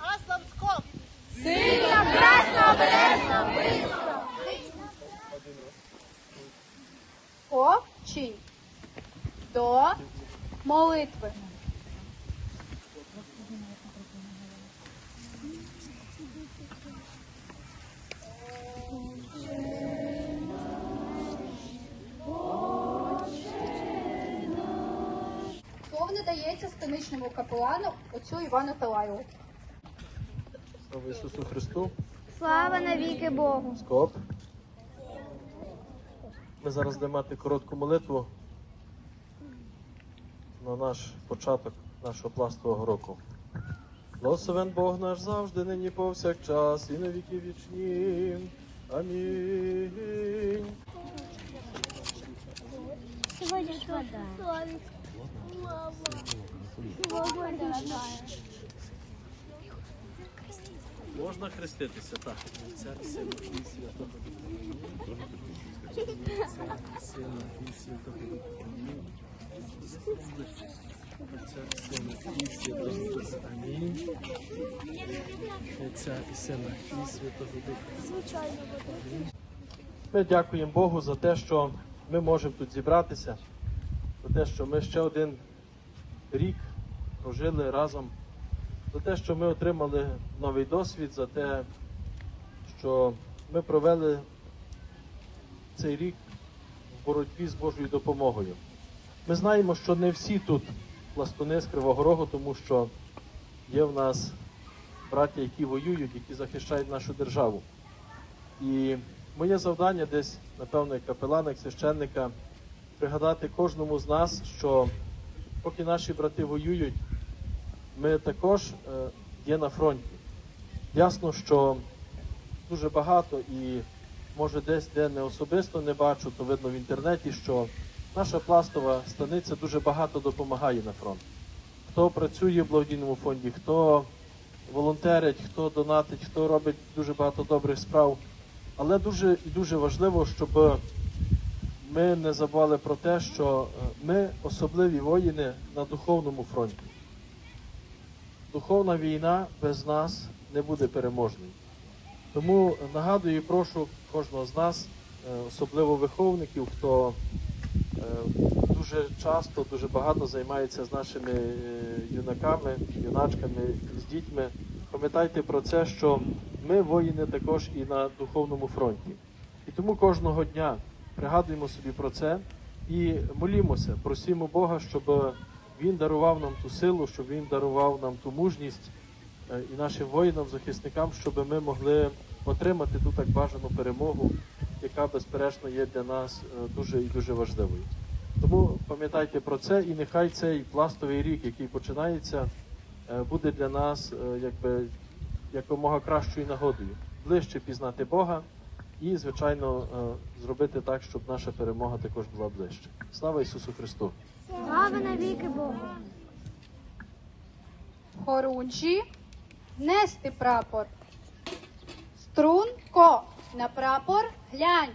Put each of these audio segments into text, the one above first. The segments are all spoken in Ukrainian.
гаслом СКОП. Очі до молитви. Слово надається станичному капелану отцю Івану Талаєву. Слава Ісусу Христу! Слава навіки Богу. Скоп. Ми зараз будемо мати коротку молитву на наш початок нашого пластового року. Благословен Бог наш завжди, нині повсякчас, і на віки вічні. Амінь. Сьогодні вода. Можна хреститися, так. Отця і Сина і Святого Духа. Сина Святого. Отця і Сина і Святого Духа. Отця і Сина і Святого Духа. Ми дякуємо Богу за те, що ми можемо тут зібратися, за те, що ми ще один рік прожили разом, за те, що ми отримали новий досвід, за те, що ми провели цей рік в боротьбі з Божою допомогою. Ми знаємо, що не всі тут пластуни з Кривого Рогу, тому що є в нас браття, які воюють, які захищають нашу державу. І моє завдання десь, напевно, як капелана, як священника, пригадати кожному з нас, що поки наші брати воюють, ми також е, є на фронті. Ясно, що дуже багато і може десь, де не особисто не бачу, то видно в інтернеті, що наша пластова станиця дуже багато допомагає на фронт. Хто працює в благодійному фонді, хто волонтерить, хто донатить, хто робить дуже багато добрих справ. Але дуже і дуже важливо, щоб ми не забували про те, що е, ми особливі воїни на духовному фронті. Духовна війна без нас не буде переможною. Тому нагадую і прошу кожного з нас, е, особливо виховників, хто е, дуже часто, дуже багато займається з нашими е, юнаками, юначками, з дітьми. Пам'ятайте про це, що ми воїни також і на духовному фронті. І тому кожного дня пригадуємо собі про це і молімося, просимо Бога, щоб Він дарував нам ту силу, щоб Він дарував нам ту мужність е, і нашим воїнам, захисникам, щоб ми могли отримати ту так бажану перемогу, яка безперечно є для нас е, дуже і дуже важливою. Тому пам'ятайте про це, і нехай цей пластовий рік, який починається, е, буде для нас якби якомога кращою нагодою, ближче пізнати Бога і, звичайно, зробити так, щоб наша перемога також була ближче. Слава Ісусу Христу! Слава навіки Богу. Хорунжі нести прапор. Струнко на прапор глянь.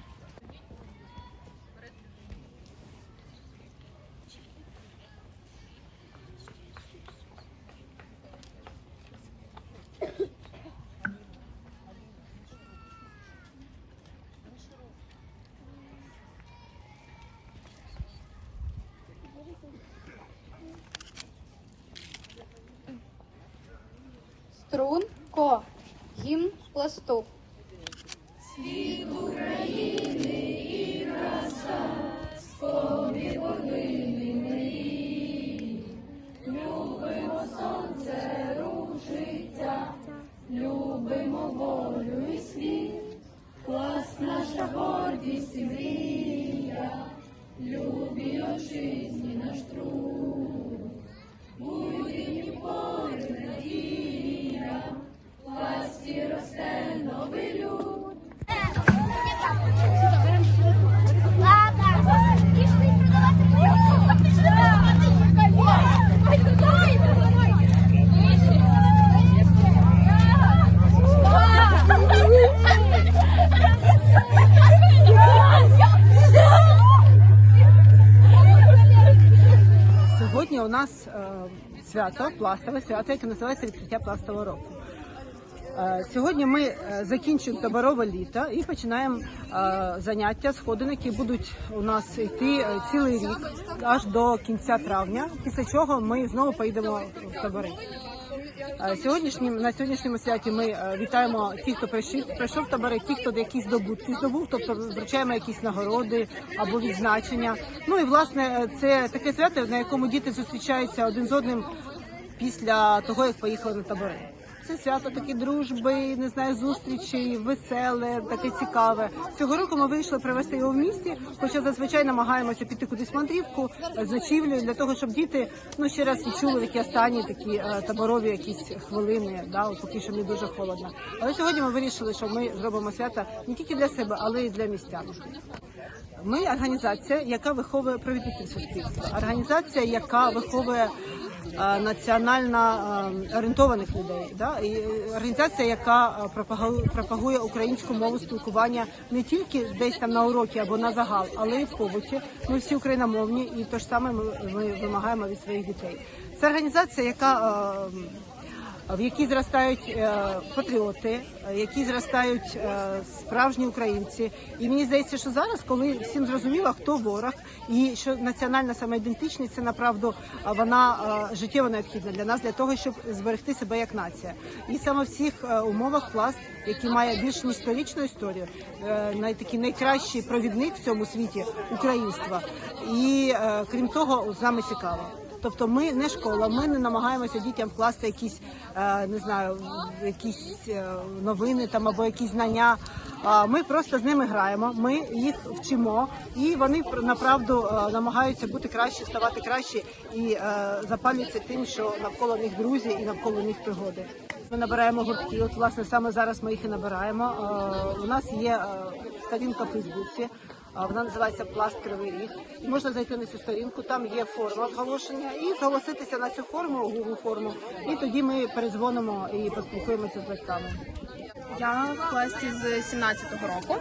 Струнко. Гімн пласту. Свято, пластове свято, яке називається відкриття пластового року. Е, Сьогодні ми е, закінчуємо таборове літо і починаємо е, заняття, сходини, які будуть у нас йти цілий рік аж до кінця травня. Після чого ми знову поїдемо в табори. Сьогоднішнім на сьогоднішньому святі ми вітаємо тих, хто прийшов, прийшов табори, ті, хто якісь здобутки здобув, тобто вручаємо якісь нагороди або відзначення. Ну і власне це таке свято, на якому діти зустрічаються один з одним після того, як поїхали на табори. Це свято такі дружби, не знаю, зустрічі, веселе, таке цікаве. Цього року ми вирішили провести його в місті, хоча зазвичай намагаємося піти кудись в мандрівку з ночівлею для того, щоб діти ну ще раз відчули такі останні такі е, таборові якісь хвилини, да, от поки що не дуже холодно. Але сьогодні ми вирішили, що ми зробимо свято не тільки для себе, але й для містян. Ми організація, яка виховує провідників суспільства, організація, яка виховує національно е, орієнтованих людей. Да? І е, організація, яка е, пропагує українську мову спілкування не тільки десь там на уроки або на загал, але й в побуті. Ми всі україномовні, і то ж саме ми, ми вимагаємо від своїх дітей. Це організація, яка е, в якій зростають е, патріоти, е, які зростають е, справжні українці. І мені здається, що зараз, коли всім зрозуміло, хто ворог, і що національна самоідентичність це направду вона життєво необхідна для нас, для того, щоб зберегти себе як нація. І саме в цих умовах пласт, який має більш ніж сторічну історію, най- такий найкращий провідник в цьому світі українства. І крім того, з нами цікаво. Тобто ми не школа, ми не намагаємося дітям вкласти якісь е, не знаю, якісь е, новини там або якісь знання. Ми просто з ними граємо, ми їх вчимо, і вони направду е, намагаються бути краще, ставати краще і запалюються тим, що навколо них друзі і навколо них пригоди. Ми набираємо гуртки. От власне саме зараз ми їх і набираємо. У нас є сторінка в Фейсбуці. Вона називається Пласт Кривий Ріг. Можна зайти на цю сторінку. Там є форма зголошення, і зголоситися на цю форму, Google форму. І тоді ми перезвонимо і поспілкуємося з батьками. Я в класі з 17-го року.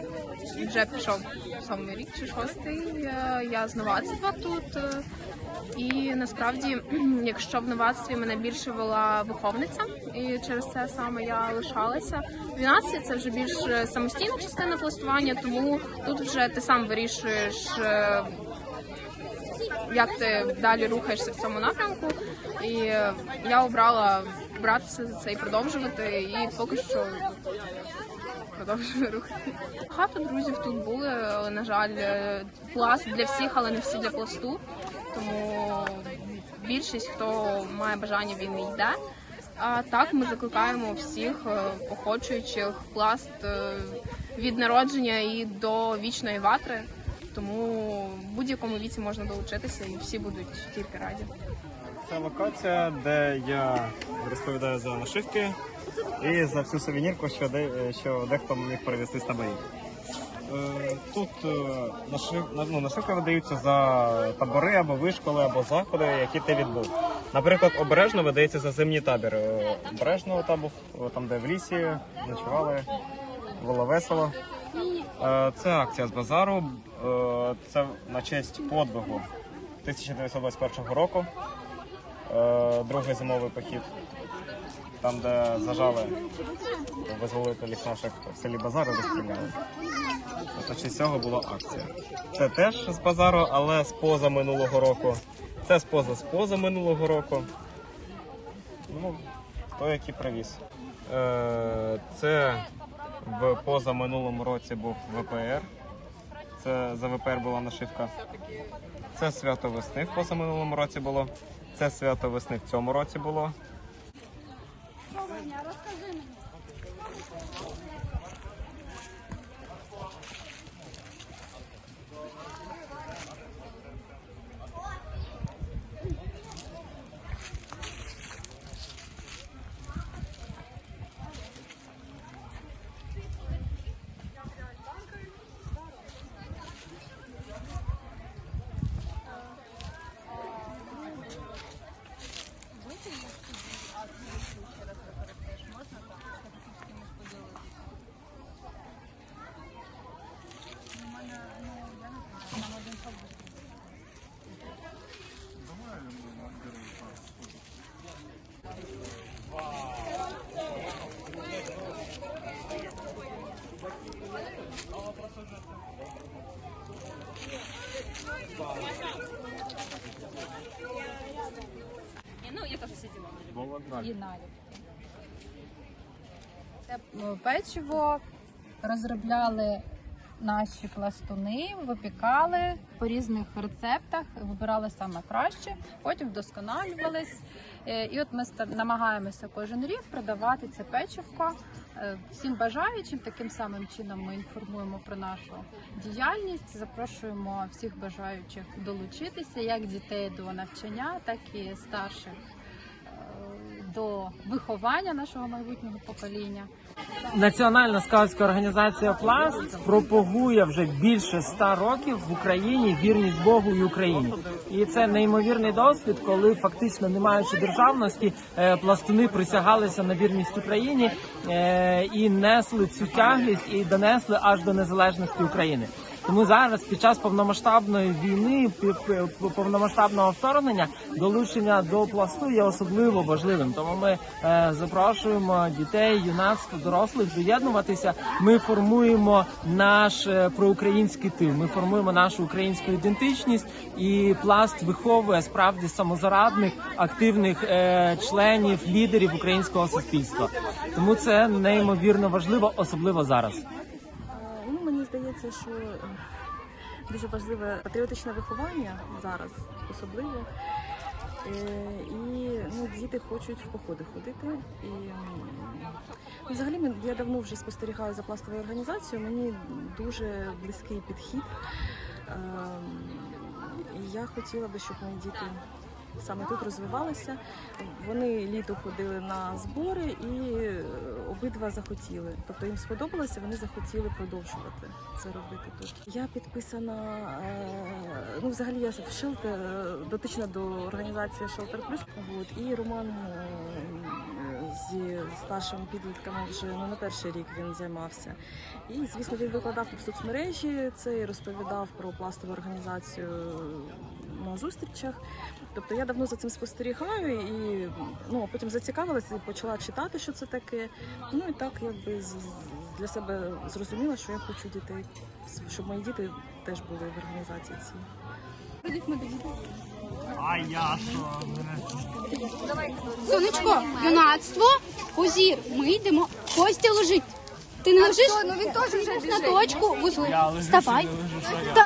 Вже пішов сьомий рік чи шостий. Е, Я з новацтва тут. е, І насправді, якщо в новацтві мене більше вела виховниця, і через це саме я лишалася. В юнацтві це вже більш е, самостійна частина пластування, тому тут вже ти сам вирішуєш. Як ти далі рухаєшся в цьому напрямку, і я обрала братися за це і продовжувати, і поки що продовжую рухати. Багато друзів тут були, але на жаль, е, пласт для всіх, але не всі для пласту. Тому більшість, хто має бажання, він йде. А так ми закликаємо всіх е, охочуючих пласт е, від народження і до вічної ватри. Тому в будь-якому віці можна долучитися і всі будуть тільки раді. Це локація, де я розповідаю за нашивки і за всю сувенірку, що, де, що дехто міг привезти з таборів. Е, Тут е, нашив, ну, нашивки видаються за табори або вишколи, або заходи, які ти відбув. Наприклад, обережно видається за зимній табір. Е, Обережно е, там де в лісі, ночували, було весело. Це акція з базару. Це на честь подвигу 1921 року. Е, Другий зимовий похід. Там, де зажали визволителів наших в селі Базару, розстріляли. От на цього була акція. Це теж з базару, але з поза минулого року. Це з поза з поза минулого року. Ну, той, який привіз. Е, це в позаминулому році був ВПР. Це за ВПР була нашивка. Це свято весни в позаминулому році було. Це свято весни в цьому році було. І наліпки. Це печиво розробляли наші пластуни, випікали по різних рецептах, вибирали саме краще, потім вдосконалювались. Е, І от ми намагаємося кожен рік продавати це печивко е, всім бажаючим. Таким самим чином ми інформуємо про нашу діяльність, запрошуємо всіх бажаючих долучитися, як дітей до навчання, так і старших до виховання нашого майбутнього покоління. Національна скаутська організація Пласт пропагує вже більше ста років в Україні вірність Богу і Україні. І це неймовірний досвід, коли фактично не маючи державності, е, пластуни присягалися на вірність Україні е, і несли цю тяглість і донесли аж до незалежності України. Тому зараз, під час повномасштабної війни, повномасштабного вторгнення, долучення до пласту є особливо важливим. Тому ми е, запрошуємо дітей, юнацтво, дорослих доєднуватися. Ми формуємо наш е, проукраїнський тил. Ми формуємо нашу українську ідентичність, і пласт виховує справді самозарадних активних е, членів, лідерів українського суспільства. Тому це неймовірно важливо, особливо зараз. Здається, що е, дуже важливе патріотичне виховання зараз особливо. Е, І ну, діти хочуть в походи ходити. І взагалі я давно вже спостерігаю за пластовою організацією. Мені дуже близький підхід. Ем, І я хотіла би, щоб мої діти саме тут розвивалися. Вони літо ходили на збори і е, обидва захотіли. Тобто їм сподобалося, вони захотіли продовжувати це робити тут. Я підписана, е, ну взагалі я в е, дотична до організації Plus. От, і Роман е, зі старшими підлітками вже ну, на перший рік він займався. І звісно, він викладав в соцмережі це і розповідав про пластову організацію на зустрічах. Тобто я давно за цим спостерігаю і ну, потім зацікавилася і почала читати, що це таке. Ну і так якби для себе зрозуміла, що я хочу дітей, щоб мої діти теж були в організації цій. А я що? Сонечко, юнацтво, позір. Ми йдемо. Костя лежить. Ти не лежиш? Ну він теж вже на точку. Вузли. Вставай. Та